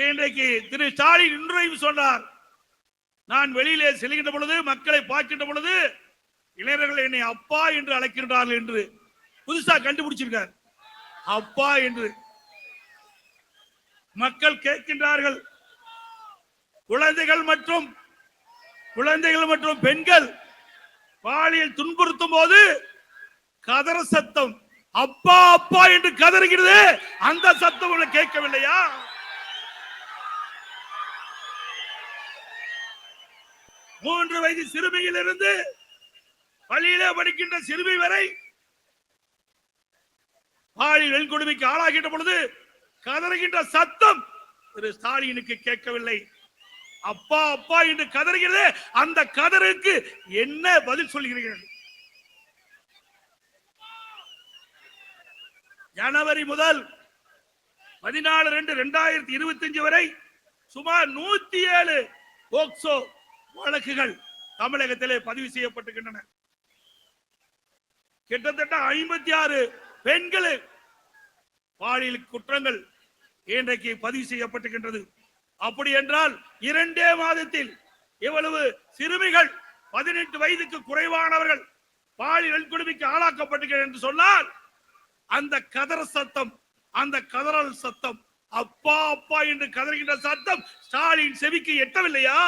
இன்றைக்கு திரு ஸ்டாலின் இன்றையும் சொன்னார். நான் வெளியிலே செல்கின்ற பொழுது மக்களை பார்க்கின்ற பொழுது இளைஞர்கள் என்னை அப்பா என்று அழைக்கின்றார்கள் என்று புதுசா கண்டுபிடிச்சிருக்கார். அப்பா என்று. மக்கள் கேட்கின்றார்கள். குழந்தைகள் மற்றும் குழந்தைகள் மற்றும் பெண்கள் பாலியல் துன்புறுத்தும் போது கதற சத்தம் அப்பா அப்பா என்று கதறுகிறது. அந்த சத்தம் உங்களுக்கு கேட்கவில்லையா? மூன்று வயது சிறுமியிலிருந்து பள்ளியிலே படிக்கின்ற சிறுமி வரை பாலியல் வெண்கொடுமைக்கு ஆளாகின்ற பொழுது கதறுகின்ற சத்தம் திரு ஸ்டாலினுக்கு கேட்கவில்லை. அப்பா அப்பா என்று கதறுகிறது அந்த கதருக்கு என்ன பதில் சொல்கிறீர்கள்? ஜனவரி முதல் பதினாலு ரெண்டு ரெண்டாயிரத்தி இருபத்தி அஞ்சு வரை சுமார் நூத்தி ஏழு போக்சோ வழக்குகள் தமிழகத்திலே பதிவு செய்யப்பட்டுகின்றன. கிட்டத்தட்ட ஐம்பத்தி ஆறு பெண்களை பாலியல் குற்றங்கள் இன்றைக்கு பதிவு செய்யப்பட்டுகின்றது. அப்படி என்றால் இரண்டே மாதத்தில் இவ்வளவு சிறுமிகள் பதினெட்டு வயதுக்கு குறைவானவர்கள் பாலியல் வன்கொடுமைக்கு ஆளாக்கப்பட்டிருக்கிறார் என்று சொன்னால் அந்த கதற சத்தம் அந்த கதறல் சத்தம் அப்பா அப்பா என்று கதறுகின்ற சத்தம் ஸ்டாலின் செவிக்கு எட்டவில்லையா?